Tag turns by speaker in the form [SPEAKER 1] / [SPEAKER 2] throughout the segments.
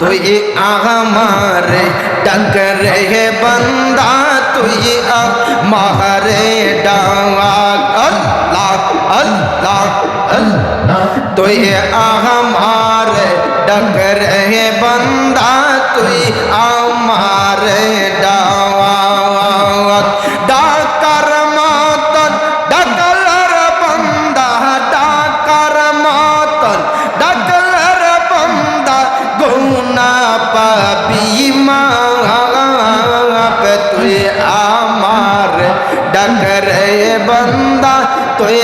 [SPEAKER 1] তুই আমার ডাক রে বন্দা, তুই আমারে ডাক আল্লাহ আল্লাহ আল্লাহ। তুই আমার ডাক রে বন্দা, তুই আমার ডাক গুনা পাবি মাপ তুই আমার ডাক রে বন্দা তুই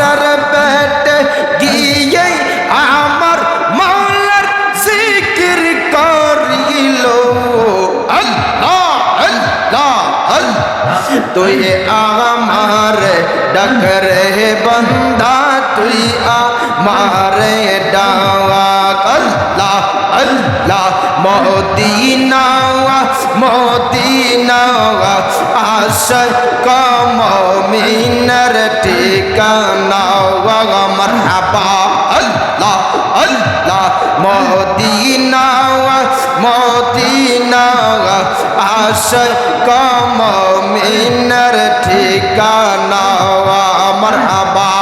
[SPEAKER 1] মাসের পেটে গিয়ে আমার মাওলার জিকির করিল। আল্লাহ আল্লাহ আল্লাহ। তুই আমার ডাক রে বন্দা, তুই আমার ডাক আল্লাহ আল্লাহ, মদিনা মদিনা আশয় কমিনার ঠিকানা মারহাবা আল্লাহ আল্লাহ মদিনা মদিনা আশয় কমিনার ঠিকানা মারহাবা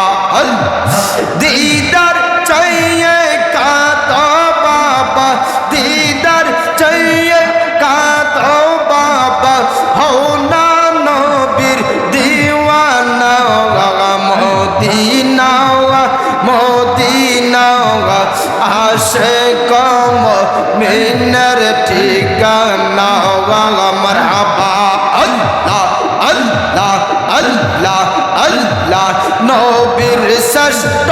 [SPEAKER 1] দিদার মদিনা আসে কম মিনার ঠিকানা মারহাবা। আল্লাহ আল্লাহ আল্লাহ আল্লাহ নবীর ষষ্ঠ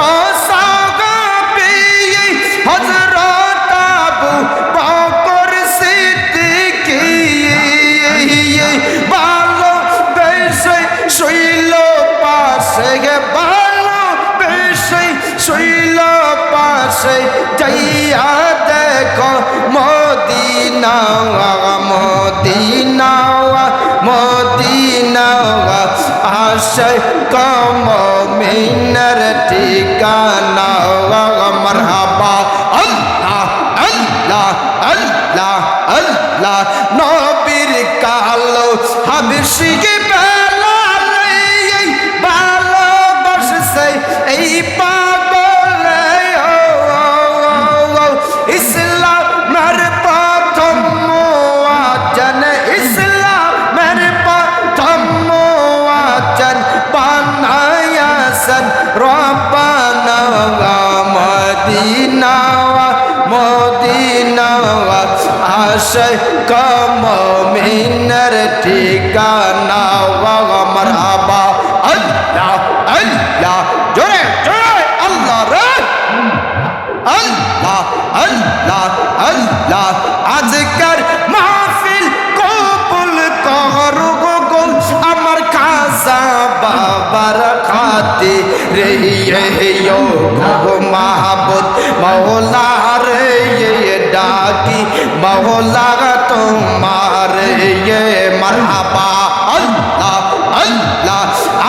[SPEAKER 1] যাইয়া দেখো মদিনা মদিনা মদিনা আশে কম মিনার ঠিকানা মারহাবা। আল্লাহ আল্লাহ আল্লাহ আল্লাহ। নবীর কালো হাবিশিকে আশয় কম মিনার ঠিকানা। মারহাবা আল্লাহ আল্লাহ। জোরে জোরে। আল্লাহ রে। আল্লাহ আল্লাহ আল্লাহ। আজকের মাহফিল কবুল করো গো। আমার খাসা বাবার খাতে ডাকি মহলা তোমার ইয়ে মারহাবা। আল্লাহ আল্লাহ,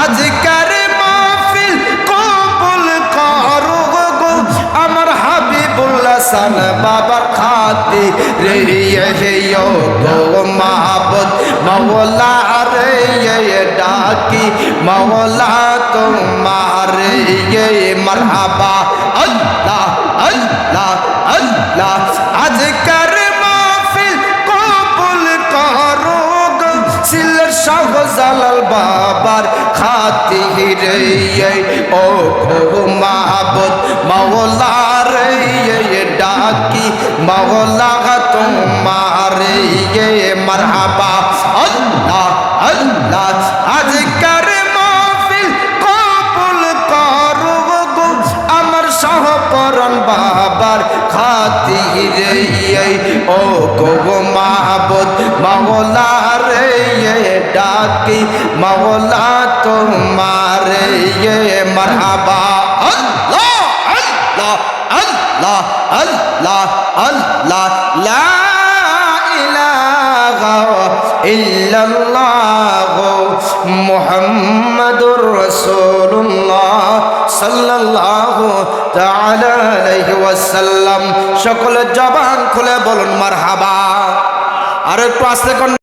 [SPEAKER 1] আজকার মাহফিল কবুল করো গো। আমার হাবিবুল্লাহ সান বাবার খাতে রে ইয়ে হে গো মাহবুব মহলা রে ইয়ে ডাকি মহলা তোমার ইয়ে মারহাবা। আল্লাহ আল্লাহ আল্লাহ আজকের মাহফিল কবুল করো গো। সিলের শাহজালাল বাবার খাতিরে ও গো মাহবুদ মাওলা রে ডাকি মাওলা তোমার মারহাবা। ডাকি রে ও গো মাহবুদ মাওলা রে ডাকি মাওলা তোমারে মারহাবা। আল্লাহ আল্লাহ আল্লাহ আল্লাহ আল্লাহ, লা ইলাহা ইল্লাল্লাহ মুহাম্মাদুর রাসূলুল্লাহ সাল্লাল্লাহু সকলে জবান খুলে বলুন মার হাবা আর একটু আসতে